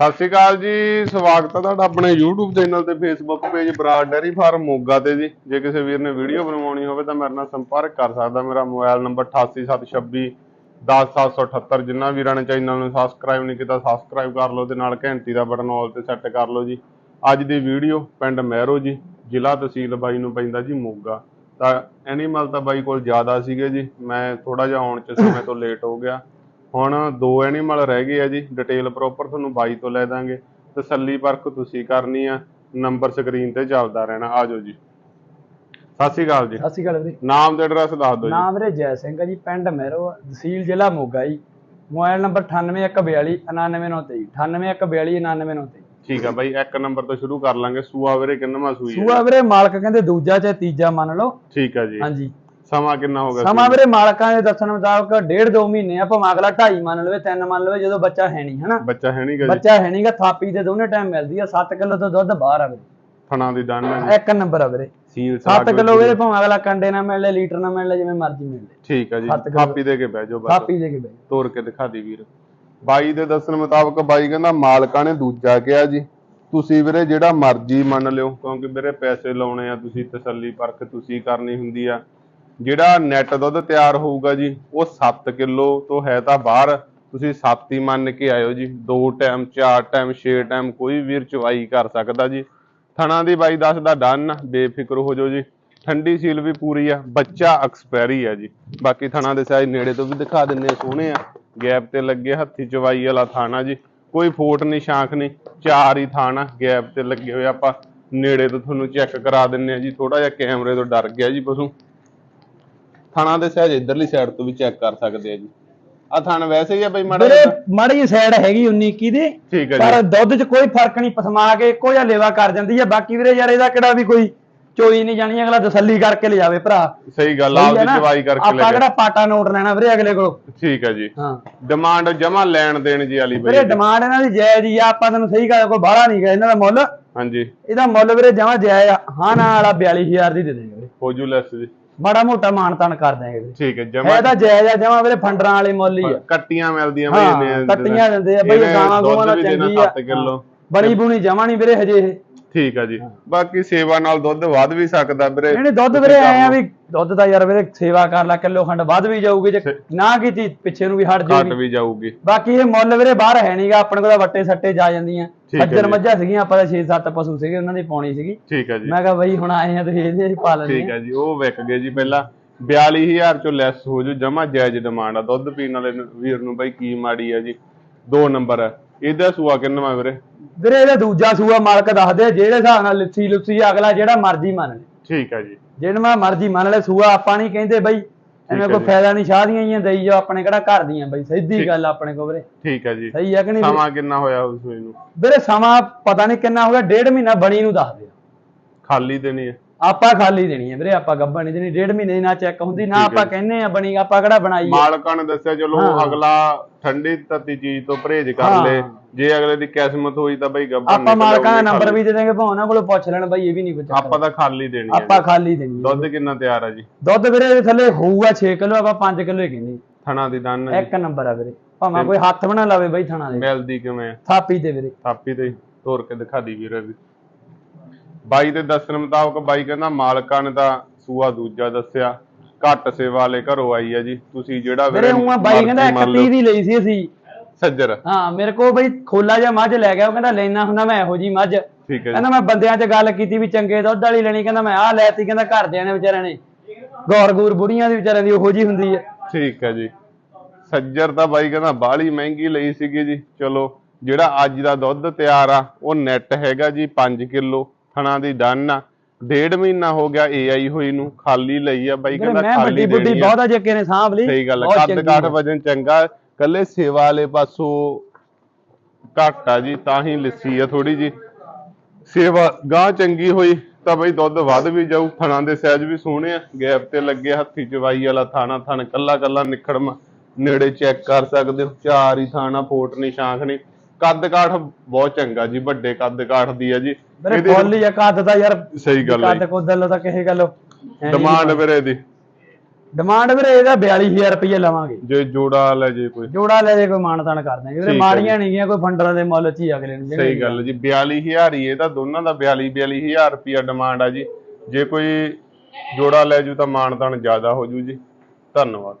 ਸਤਿ ਸ਼੍ਰੀ ਅਕਾਲ ਜੀ, ਸਵਾਗਤ ਹੈ ਤੁਹਾਡਾ ਆਪਣੇ YouTube ਚੈਨਲ ਤੇ Facebook page Brar dairy farm Moga ਤੇ ਜੀ। ਜੇ ਕਿਸੇ ਵੀਰ ਨੇ ਵੀਡੀਓ ਬਣਵਾਉਣੀ ਹੋਵੇ ਤਾਂ ਮੇਰੇ ਨਾਲ ਸੰਪਰਕ ਕਰ ਸਕਦਾ। ਮੇਰਾ ਮੋਬਾਈਲ ਨੰਬਰ 8876 10778 ਜਿੰਨਾ ਵੀਰਾਂ ਨੇ ਚੈਨਲ ਨੂੰ ਸਬਸਕ੍ਰਾਈਬ ਨਹੀਂ ਕੀਤਾ ਸਬਸਕ੍ਰਾਈਬ ਕਰ ਲਓ ਤੇ ਨਾਲ ਘੰਟੀ ਦਾ ਬਟਨ ਆਲ ਤੇ ਸੈੱਟ ਕਰ ਲਓ ਜੀ। ਅੱਜ ਦੀ ਵੀਡੀਓ ਪਿੰਡ ਮਹਿਰੋ ਜੀ, ਜ਼ਿਲ੍ਹਾ ਤਹਿਸੀਲ ਬਾਈ ਨੂੰ ਪੈਂਦਾ ਜੀ ਮੋਗਾ। ਤਾਂ ਐਨੀਮਲ ਤਾਂ ਬਾਈ ਕੋਲ ਜ਼ਿਆਦਾ ਸੀਗੇ ਜੀ। ਮੈਂ ਥੋੜਾ ਜਿਹਾ ਆਉਣ ਚ ਸਮੇਂ ਤੋਂ ਲੇਟ ਹੋ ਗਿਆ। ਹੁਣ ਦੋ ਐਨੀਮਲ ਰਹਿ ਗਏ ਆ ਜੀ ਡਿਟੇਲ ਪ੍ਰੋਪਰ ਤੁਹਾਨੂੰ ਬਾਈ ਤੋਂ ਲੈ ਦਾਂਗੇ। ਤਸੱਲੀ ਪਰਖ ਤੁਸੀਂ ਕਰਨੀ ਆ ਨੰਬਰ ਸਕਰੀਨ ਤੇ ਚੱਲਦਾ ਰਹਿਣਾ। ਆਜੋ ਜੀ। ਸਤਿ ਸ਼੍ਰੀ ਅਕਾਲ ਜੀ। ਸਤਿ ਸ਼੍ਰੀ ਅਕਾਲ ਵੀਰੇ। ਨਾਮ ਤੇ ਐਡਰੈਸ ਦੱਸ ਦਿਓ ਜੀ। ਨਾਮ ਵੀਰੇ ਜੈ ਸਿੰਘ ਹੈ ਜੀ ਪਿੰਡ ਮਹਿਰੋ ਤਹਿਸੀਲ ਜ਼ਿਲ੍ਹਾ ਮੋਗਾ ਜੀ। ਮੋਬਾਈਲ ਨੰਬਰ 9814 99923 9814 99923 ਠੀਕ ਆ ਬਾਈ ਇੱਕ ਨੰਬਰ ਤੋਂ ਸ਼ੁਰੂ ਕਰ ਲਾਂਗੇ। ਸੂਆ ਵੀਰੇ ਕਿੰਨਵਾਂ ਸੂਈ ਹੈ ਸੂਆ ਵੀਰੇ ਮਾਲਕ ਕਹਿੰਦੇ ਦੂਜਾ ਚਾਹੇ ਤੀਜਾ ਮੰਨ ਲਓ। ਠੀਕ ਆ ਜੀ। ਹਾਂਜੀ। ਸਮਾਂ ਕਿੰਨਾ ਹੋ ਗਿਆ ਸਮਾਂ ਵੀਰੇ ਮਾਲਕਾਂ ਦੇ ਦੱਸਣ ਮੁਤਾਬਕ ਡੇਢ ਦੋ ਮਹੀਨੇ ਆ ਭਾਵੇਂ ਅਗਲਾ ਢਾਈ ਮੰਨ ਲਵੇ ਤਿੰਨ ਮੰਨ ਲਵੇ ਜਦੋਂ ਬੱਚਾ ਹੈ ਨਹੀਂ ਹਨਾ? ਬੱਚਾ ਹੈ ਨਹੀਂਗਾ ਜੀ। ਬੱਚਾ ਹੈ ਨਹੀਂਗਾ ਥਾਪੀ ਦੇ ਦੋਨੇ ਟਾਈਮ ਮਿਲਦੀ ਆ 7 ਕਿਲੋ ਤੋਂ ਦੁੱਧ ਬਾਹਰ ਆ ਵੀਰੇ। ਥਣਾ ਦੀ ਦੰਨ ਹੈ ਇੱਕ ਨੰਬਰ ਆ ਵੀਰੇ। ਸੀਲ 7 ਕਿਲੋ ਵੀਰੇ ਭਾਵੇਂ ਅਗਲਾ ਕੰਡੇ ਨਾ ਮਿਲ ਲੈ ਲੀਟਰ ਨਾ ਮਿਲ ਲੈ ਜਿਵੇਂ ਮਰਜ਼ੀ ਮਿਲ ਲੈ। ਠੀਕ ਆ ਜੀ। ਥਾਪੀ ਦੇ ਕੇ ਬਹਿ ਜਾਓ ਬਸ। ਥਾਪੀ ਦੇ ਕੇ ਬਈ ਤੋੜ ਕੇ ਦਿਖਾ ਦੀ ਵੀਰ। ਬਾਈ ਦੇ ਦੱਸਣ ਮੁਤਾਬਕ ਬਾਈ ਕਹਿੰਦਾ ਮਾਲਕਾਂ ਨੇ ਦੂਜਾ ਕਿਹਾ ਜੀ। ਤੁਸੀਂ ਵੀਰੇ ਜਿਹੜਾ ਮਰਜ਼ੀ ਮੰਨ ਲਿਓ ਕਿਉਂਕਿ ਵੀਰੇ ਪੈਸੇ ਲਾਉਣੇ ਆ ਤੁਸੀਂ ਤਸੱਲੀ ਪਰਖ ਤੁਸੀਂ ਕਰਨੀ ਹੁੰਦੀ ਆ। ਜਿਹੜਾ ਨੈਟ ਦੁੱਧ ਤਿਆਰ ਹੋਊਗਾ ਜੀ, ਉਹ 7 ਕਿਲੋ ਤੋਂ ਹੈ ਤਾਂ ਬਾਹਰ। ਤੁਸੀਂ 7 ਹੀ ਮੰਨ ਕੇ ਆਇਓ ਜੀ, ਦੋ ਟਾਈਮ ਚਾਰ ਟਾਈਮ ਛੇ ਟਾਈਮ ਕੋਈ ਵੀਰ ਚਵਾਈ ਕਰ ਸਕਦਾ ਜੀ। ਥਣਾ ਦੀ ਬਾਈ ਦੱਸਦਾ ਡਨ, ਬੇਫਿਕਰ ਹੋ ਜਾਓ ਜੀ। ਠੰਡੀ ਸੀਲ ਵੀ ਪੂਰੀ ਆ, ਬੱਚਾ ਐਕਸਪੈਰੀ ਆ ਜੀ। ਬਾਕੀ ਥਣਾ ਦੇ ਸਾਈਜ਼ ਨੇੜੇ ਤੋਂ ਵੀ ਦਿਖਾ ਦਿੰਨੇ ਸੋਹਣੇ ਆ। ਗੈਪ ਤੇ ਲੱਗੇ ਹੱਥੀ ਚਵਾਈ ਵਾਲਾ ਥਾਣਾ ਜੀ। ਕੋਈ ਫੋਟ ਨਹੀਂ, ਸ਼ਾਂਖ ਨਹੀਂ, ਚਾਰ ਹੀ ਥਾਣਾ ਗੈਪ ਤੇ ਲੱਗੇ ਹੋਏ ਆਪਾਂ। ਨੇੜੇ ਤੋਂ ਤੁਹਾਨੂੰ ਚੈੱਕ ਕਰਾ ਦਿੰਨੇ ਆ ਜੀ ਥੋੜਾ ਜਿਹਾ ਕੈਮਰੇ ਤੋਂ ਡਰ ਗਿਆ ਜੀ ਪਸ਼ੂ। ਥਾਣਾ ਦੇ ਸਾਈਜ਼ ਇਧਰਲੀ ਸਾਈਡ ਤੋਂ ਵੀ ਚੈੱਕ ਕਰ ਸਕਦੇ ਆ ਜੀ। ਆ ਥਣ ਵੈਸੇ ਹੀ ਆ ਬਈ ਮਾੜਾ ਵੀਰੇ ਜਿਹਾ? ਮਾੜੀ ਸਾਈਡ ਹੈਗੀ 19 ਕੀ ਦੀ ਠੀਕ ਹੈ ਪਰ ਜੀ ਦੁੱਧ 'ਚ ਕੋਈ ਫ਼ਰਕ ਨਹੀਂ ਪਸਮਾ ਕੇ ਇੱਕੋ ਜਿਹਾ ਲੇਵਾ ਕਰ ਜਾਂਦੀ ਹੈ ਬਾਕੀ ਵੀਰੇ ਯਾਰ ਇਹਦਾ ਕਿਹੜਾ ਵੀ ਕੋਈ ਚੋਈ ਨਹੀਂ ਜਾਣੀ ਅਗਲਾ ਤਸੱਲੀ ਕਰਕੇ ਲਿਜਾਵੇ ਭਰਾ। ਸਹੀ ਗੱਲ ਆ ਸਹੀ ਹੈ ਆਪਦੀ ਨਾ? ਚਵਾਈ ਕਰਕੇ ਆਪਾਂ ਲੈ ਕਿਹੜਾ ਪਾਟਾ ਨੋਟ ਲੈਣਾ ਵੀਰੇ ਅਗਲੇ ਕੋਲੋਂ? ਠੀਕ ਹੈ ਜੀ। ਹਾਂ। ਡਿਮਾਂਡ ਜਮਾ ਲੈਣ ਦੇਣ ਜੀ ਵਾਲੀ ਵੀਰੇ ਬਈ ਡਿਮਾਂਡ ਇਹਨਾਂ ਦੀ ਜਾਇਜ਼ ਹੀ ਆ ਆਪਾਂ ਤੈਨੂੰ ਸਹੀ ਗੱਲ ਕੋਈ ਬਾਹਲਾ ਨਹੀਂ ਗਾ ਇਹਨਾਂ ਦਾ ਮੁੱਲ। ਹਾਂਜੀ। ਇਹਦਾ ਮੁੱਲ ਵੀਰੇ ਜਮਾ ਜਾਇਜ਼ ਆ। ਹਾਂ ਨਾ ਵਾਲਾ 42000 ਦੀ ਦੇ ਦੇਣਗੇ ਵੀਰੇ। ਹੋਜੂ ਲੈਸ ਜੀ। ਮਾੜਾ ਮੋਟਾ ਮਾਨ ਤਾਨ ਕਰ ਵੀਰੇ ਠੀਕ ਹੈ ਜਮਾ ਤਾਂ ਜਾਇਜ਼ ਆ ਜਮਾ ਵੀਰੇ ਫੰਡਰਾਂ ਵਾਲੇ ਮੁੱਲ ਹੀ ਆ। ਕੱਟੀਆਂ ਮਿਲਦੀਆਂ ਬਈ ਹਾਂ ਇਹਨੇ ਕੱਟੀਆਂ ਦਿੰਦੇ ਆ ਬਈ ਗਾਵਾਂ ਗੂਆਂ ਦਾ ਦੁੱਧ ਵੀ ਦੇਣਾ ਚੰਗੀ ਆ। 7 ਕਿਲੋ। ਬਣੀ ਬੁਣੀ ਜਮਾ ਨਹੀਂ ਵੀਰੇ ਹਜੇ ਇਹ। ਠੀਕ ਆ ਜੀ। ਬਾਕੀ ਸੇਵਾ ਨਾਲ ਦੁੱਧ ਵੱਧ ਵੀ ਸਕਦਾ ਵੀਰੇ। ਨਹੀਂ ਨਹੀਂ ਦੁੱਧ ਵੀਰੇ ਆਏ ਆ ਵੀ ਦੁੱਧ ਦਾ ਯਾਰ ਵੀਰੇ ਸੇਵਾ ਕਰ ਲੈ ਕਿਲੋ ਖੰਡ ਵੱਧ ਵੀ ਜਾਊਗੀ ਜੇ ਨਾ ਕੀਤੀ ਪਿੱਛੇ ਨੂੰ ਵੀ ਹਟ ਘਟ ਜਾਊਗੀ ਵੀ ਜਾਊਗੀ। ਬਾਕੀ ਇਹ ਮੁੱਲ ਵੀਰੇ ਬਾਹਰ ਹੈ ਨਹੀਂਗਾ ਆਪਣੇ ਕੋਲ ਤਾਂ ਵੱਟੇ ਸੱਟੇ ਜਾ ਜਾਂਦੀਆਂ। ਠੀਕ ਹੈ ਅੱਜਰ ਜੀ। ਮੱਝਾਂ ਸੀਗੀਆਂ ਆਪਾਂ ਦਾ 6-7 ਪਸ਼ੂ ਸੀਗੇ ਉਹਨਾਂ ਦੀ ਪਾਉਣੀ ਸੀਗੀ। ਠੀਕ ਆ ਜੀ। ਮੈਂ ਕਿਹਾ ਬਈ ਹੁਣ ਆਏ ਆ ਤੇ ਇਹਦੇ ਹੀ ਪਾ ਠੀਕ ਆ ਜੀ ਉਹ ਵਿਕ ਗਏ ਜੀ ਪਹਿਲਾਂ। 42000 ਚੋਂ ਲੈਸ ਹੋ ਜੂ ਜਮਾ ਜਾਇਜ਼ ਡਿਮਾਂਡ ਆ। ਦੁੱਧ ਪੀਣ ਵਾਲੇ ਨੂੰ- ਵੀਰ ਨੂੰ ਬਾਈ ਕੀ ਮਾੜੀ ਆ ਜੀ। ਦੋ ਨੰਬਰ ਆ। ਇਹਦਾ ਸੂਆ ਕਿੰਨਵਾ ਵੀਰੇ? ਵੀਰੇ ਇਹਦਾ ਦੂਜਾ ਸੂਆ ਮਾਲਕ ਦੱਸਦੇ ਜਿਹੜੇ ਹਿਸਾਬ ਨਾਲ ਲਿੱਸੀ ਲੁੱਸੀ ਅਗਲਾ ਜਿਹੜਾ ਮਰਜ਼ੀ ਮੰਨ ਲੈ। ਠੀਕ ਆ ਜੀ। ਜਿਹੜਾ ਮਰਜ਼ੀ ਮੰਨ ਲੈ ਸੂਆ ਆਪਾਂ ਨਹੀਂ ਕਹਿੰਦੇ ਬਈ ਐਵੇਂ ਹੈ ਕੋਈ ਜੀ। ਫਾਇਦਾ ਨਹੀਂ ਸ਼ਾਦੀਆਂ ਹੀ ਦੇਈ ਜਾਓ ਆਪਣੇ ਕਿਹੜਾ ਘਰ ਦੀਆਂ ਬਈ ਸਿੱਧੀ ਗੱਲ ਆਪਣੇ ਕੋਲ ਵੀਰੇ। ਠੀਕ ਆ ਜੀ। ਸਹੀ ਆ ਕਿ ਨਹੀਂ? ਸਮਾਂ ਕਿੰਨਾ ਹੋਇਆ ਉਸ ਨੂੰ? ਵੀਰੇ ਸਮਾਂ ਪਤਾ ਨਹੀਂ ਕਿੰਨਾ ਹੋ ਗਿਆ ਡੇਢ ਮਹੀਨਾ ਬਣੀ ਨੂੰ ਦੱਸ ਦਿਓ। ਖਾਲੀ ਦੇਣੀ ਹੈ ਆਪਾਂ ਖਾਲੀ ਦੇਣੀ ਹੈ ਵੀਰੇ ਆਪਾਂ ਗੱਭਣ ਨਹੀਂ ਦੇਣੀ ਡੇਢ ਮਹੀਨੇ ਦੀ ਨਾ ਚੈੱਕ ਹੁੰਦੀ ਨਾ ਹੈ ਆਪਾਂ। ਕਹਿੰਨੇ ਆ ਬਣੀ ਆਪਾਂ ਕਿਹੜਾ ਬਣਾਈ ਆ ਮਾਲਕਾਂ ਨੇ ਦੱਸਿਆ ਚਲੋ ਹਾਂ। ਅਗਲਾ ਠੰਡੀ ਤੱਤੀ ਚੀਜ਼ ਤੋਂ ਪਰਹੇਜ਼ ਕਰ ਹਾਂ। ਲੇ। ਜੇ ਅਗਲੇ ਦੀ ਕਿਸਮਤ ਹੋਈ ਤਾਂ ਬਈ ਗੱਬਾ ਆਪਾਂ ਮਾਲਕਾਂ ਦਾ ਨੰਬਰ ਵੀ ਦੇ ਦੇਂਗੇ ਭਾਵੇਂ ਉਹਨਾਂ ਕੋਲੋਂ ਪੁੱਛ ਲੈਣ ਬਈ ਇਹ ਵੀ ਨਹੀਂ ਪੁੱਛ ਆਪਾਂ ਤਾਂ ਖਾਲੀ ਦੇਣੀ ਹੈ ਆਪਾਂ ਖਾਲੀ ਦੇਣੀ ਹੈ। ਦੁੱਧ ਕਿੰਨਾ ਤਿਆਰ ਆ ਜੀ? ਦੁੱਧ ਵੀਰੇ ਇਹਦੇ ਥੱਲੇ ਹੋਊਗਾ 6 ਕਿਲੋ ਆਪਾਂ 5 ਕਿਲੋ ਹੀ ਕਹਿੰਦੇ। ਥਣਾ ਦੀ ਦੰਨ ਇੱਕ ਨੰਬਰ ਆ ਵੀਰੇ। ਭਾਵੇਂ ਕੋਈ ਹੱਥ ਬਣਾ ਲਾਵੇ ਬਈ ਥਣਾ ਦੇ। ਮਿਲਦੀ ਕਿਵੇਂ ਆ? ਥਾਪੀ ਤੇ ਵੀਰੇ। ਥਾਪੀ ਤੇ ਤੋਰ ਕੇ ਦਿਖਾ ਦੀ ਵੀਰੇ ਵੀ। ਬਾਈ ਦੇ ਦੱਸਣ ਮੁਤਾਬਕ ਬਾਈ ਕਹਿੰਦਾ ਮਾਲਕਾਂ ਨੇ ਤਾਂ ਸੂਆ ਦੂਜਾ ਦੱਸਿਆ ਘੱਟ ਸੇਵਾ ਵਾਲੇ ਘਰੋਂ ਆਈ ਆ ਜੀ। ਤੁਸੀਂ ਜਿਹੜਾ ਵੀਰੇ ਉਹ ਬਾਈ ਕਹਿੰਦਾ ਮਰਜ਼ੀ ਮੰਨ ਲਓ। 31 ਦੀ ਲਈ ਸੀ ਅਸੀਂ। ਸੱਜਰ। ਹਾਂ ਮੇਰੇ ਕੋਲ ਬਈ ਖੋਲਾ ਜਿਹਾ ਮੱਝ ਲੈ ਗਿਆ ਉਹ ਕਹਿੰਦਾ ਲੈਣਾ ਹੁੰਦਾ ਮੈਂ ਇਹੋ ਜੀ ਮੱਝ। ਹੈ ਕਹਿੰਦਾ ਮੈਂ ਬੰਦਿਆਂ 'ਚ ਗੱਲ ਕੀਤੀ ਵੀ ਚੰਗੇ ਦੁੱਧ ਵਾਲੀ ਲੈਣੀ ਕਹਿੰਦਾ ਮੈਂ ਆਹ ਲੈਤੀ ਕਹਿੰਦਾ ਘਰਦਿਆਂ ਨੇ ਵਿਚਾਰਿਆਂ ਨੇ। ਗੌਰ ਗੂਰ ਬੁੜੀਆਂ ਦੀ ਵਿਚਾਰਿਆਂ ਦੀ ਉਹੋ ਜੀ ਹੁੰਦੀ ਹੈ ਠੀਕ ਹੈ ਜੀ। ਸੱਜਰ ਤਾਂ ਬਾਈ ਕਹਿੰਦਾ ਬਾਹਲੀ ਮਹਿੰਗੀ ਲਈ ਸੀਗੀ ਜੀ। ਚਲੋ ਜਿਹੜਾ ਅੱਜ ਦਾ ਦੁੱਧ ਤਿਆਰ ਆ ਉਹ ਨੈਟ ਹੈਗਾ ਜੀ 5 ਕਿਲੋ। ਥਣਾ ਦੀ ਡਨ ਆ। ਡੇਢ ਮਹੀਨਾ ਹੋ ਗਿਆ ਏਆਈ ਹੋਈ ਨੂੰ ਖਾਲੀ ਲਈ ਆ ਬਾਈ ਕਹਿੰਦਾ ਖਾਲੀ ਬੁੱਢੀ ਦੇਣੀ ਆ। ਬਹੁਤਾ ਜੇ ਕਿਸੇ ਨੇ ਸਾਂਭ ਲਈ ਸਹੀ ਗੱਲ ਬਹੁਤ ਕੱਦ ਕਾਠ। ਵਜਨ ਚੰਗਾ ਕੱਲੇ ਸੇਵਾ ਵਾਲੇ ਪਾਸੋਂ ਘੱਟ ਆ ਜੀ ਤਾਂ ਹੀ ਲਿੱਸੀ ਆ ਥੋੜੀ ਜੀ ਸੇਵਾ ਗਾਂ ਚੰਗੀ ਹੋਈ ਤਾਂ ਬਈ ਦੁੱਧ ਵੱਧ ਵੀ ਜਾਊ ਥਣਾ ਦੇ ਸਾਈਜ਼ ਵੀ ਸੋਹਣੇ ਆ। ਗੈਪ ਤੇ ਲੱਗੇ ਹੱਥੀ ਚਵਾਈ ਵਾਲਾ ਥਾਣਾ ਥਣ ਕੱਲਾ ਕੱਲਾ ਨਿਖੜਮਾ। ਨੇੜੇ ਚੈੱਕ ਕਰ ਸਕਦੇ ਹੋ ਚਾਰ ਹੀ ਥਾਣਾ ਫੋਟ ਨਹੀਂ ਸ਼ਾਂਖ ਨਹੀਂ ਕੱਦ ਕਾਠ ਬਹੁਤ ਚੰਗਾ ਜੀ ਵੱਡੇ ਕੱਦ ਕਾਠ ਦੀ ਆ ਜੀ। ਵੀਰੇ ਇਹਦੀ ਫੁੱਲ ਹੀ ਆ ਕੱਦ ਤਾਂ ਯਾਰ ਸਹੀ ਗੱਲ ਹੈ ਕੱਦ ਕੋਦਲ ਤਾਂ ਕਿਸੇ ਗੱਲ ਡਿਮਾਂਡ ਵੀਰੇ ਦੀ ਡਿਮਾਂਡ ਵੀਰੇ ਇਹਦਾ 42000 ਰੁਪਏ ਲਵਾਂਗੇ। ਜੇ ਜੋੜਾ ਲੈ ਜੇ ਕੋਈ। ਜੋੜਾ ਲੈ ਜੇ ਕੋਈ ਮਾਨਤਾਨ ਕਰ ਦਾਂਗੇ ਵੀਰੇ ਠੀਕ ਹੈ ਮਾੜੀਆਂ ਨਹੀਂ ਗੀਆਂ ਕੋਈ ਫੰਡਰਾਂ ਦੇ ਮੁੱਲ ਚ ਹੀ ਅਗਲੇ ਨੂੰ ਜਿਹੜੇ ਸਹੀ ਗੱਲ ਜੀ 42000 ਹੀ ਇਹਦਾ ਦੋਨਾਂ ਦਾ 42 42000 ਰੁਪਿਆ ਡਿਮਾਂਡ ਆ ਜੀ। ਜੇ ਕੋਈ ਜੋੜਾ ਲੈ ਜੂ ਤਾਂ ਮਾਨਤਾਨ ਜ਼ਿਆਦਾ ਹੋ ਜੂ ਜੀ। ਧੰਨਵਾਦ।